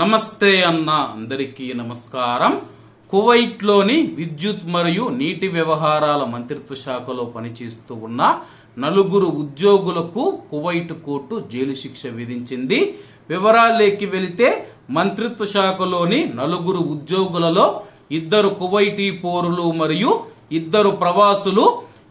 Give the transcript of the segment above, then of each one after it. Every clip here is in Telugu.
నమస్తే అన్న అందరికీ నమస్కారం. కువైట్లోని విద్యుత్ మరియు నీటి వ్యవహారాల మంత్రిత్వ శాఖలో పనిచేస్తూ ఉన్న నలుగురు ఉద్యోగులకు కువైట్ కోర్టు జైలు శిక్ష విధించింది. వివరాలేకి వెళితే మంత్రిత్వ శాఖలోని నలుగురు ఉద్యోగులలో ఇద్దరు కువైటీ పోరులు మరియు ఇద్దరు ప్రవాసులు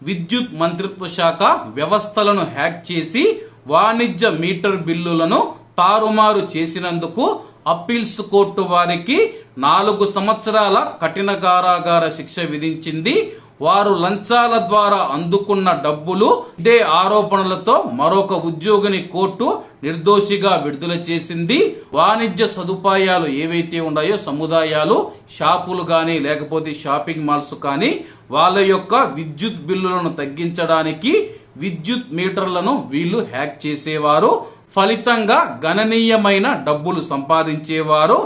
విద్యుత్ మంత్రిత్వ శాఖ వ్యవస్థలను హ్యాక్ చేసి వాణిజ్య మీటర్ బిల్లులను తారుమారు చేసినందుకు అప్పీల్స్ కోర్టు వారికి నాలుగు సంవత్సరాల కఠిన కారాగార శిక్ష విధించింది. వారు లంచాల ద్వారా అందుకున్న డబ్బులు ఇదే ఆరోపణలతో మరొక ఉద్యోగిని కోర్టు నిర్దోషిగా విడుదల చేసింది. వాణిజ్య సదుపాయాలు ఏవైతే ఉన్నాయో సముదాయాలు షాపులు గాని లేకపోతే షాపింగ్ మాల్స్ కానీ వాళ్ళ యొక్క విద్యుత్ బిల్లులను తగ్గించడానికి విద్యుత్ మీటర్లను వీళ్ళు హ్యాక్ చేసేవారు. ఫలితంగా గణనీయమైన డబ్బులు సంపాదించేవారు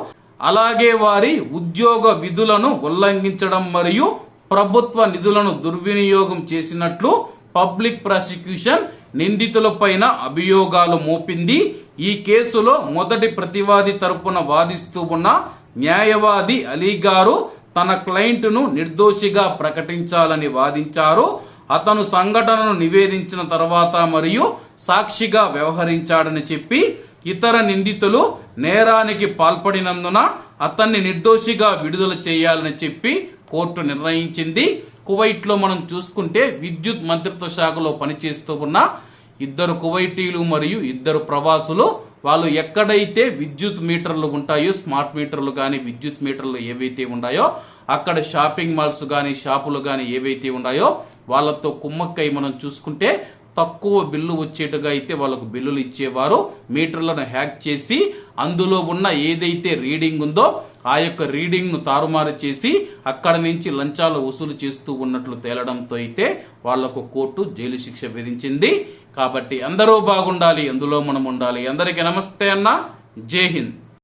అలాగే వారి ఉద్యోగ విధులను ఉల్లంఘించడం మరియు ప్రభుత్వ నిధులను దుర్వినియోగం చేసినట్లు పబ్లిక్ ప్రాసిక్యూషన్ నిందితులపైన అభియోగాలు మోపింది. ఈ కేసులో మొదటి ప్రతివాది తరపున వాదిస్తూ ఉన్న న్యాయవాది అలీ గారు తన క్లయింట్ను నిర్దోషిగా ప్రకటించాలని వాదించారు. అతను సంఘటనను నివేదించిన తర్వాత మరియు సాక్షిగా వ్యవహరించాడని చెప్పి ఇతర నిందితులు నేరానికి పాల్పడినందున అతన్ని నిర్దోషిగా విడుదల చేయాలని చెప్పి కోర్టు నిర్ణయించింది. కువైట్లో మనం చూసుకుంటే విద్యుత్ మంత్రిత్వ శాఖలో పనిచేస్తూ ఉన్న ఇద్దరు కువైటీలు మరియు ఇద్దరు ప్రవాసులు వాళ్ళు ఎక్కడైతే విద్యుత్ మీటర్లు ఉంటాయో స్మార్ట్ మీటర్లు కానీ విద్యుత్ మీటర్లు ఏవైతే ఉన్నాయో అక్కడ షాపింగ్ మాల్స్ కానీ షాపులు కానీ ఏవైతే ఉన్నాయో వాళ్ళతో కుమ్మక్కై మనం చూసుకుంటే తక్కువ బిల్లు వచ్చేట్టుగా అయితే వాళ్ళకు బిల్లులు ఇచ్చేవారు. మీటర్లను హ్యాక్ చేసి అందులో ఉన్న ఏదైతే రీడింగ్ ఉందో ఆ యొక్క రీడింగ్ను తారుమారు చేసి అక్కడ నుంచి లంచాలు వసూలు చేస్తూ ఉన్నట్లు తేలడంతో అయితే వాళ్ళకు కోర్టు జైలు శిక్ష విధించింది. కాబట్టి అందరూ బాగుండాలి అందులో మనం ఉండాలి. అందరికీ నమస్తే అన్న. జై హింద్.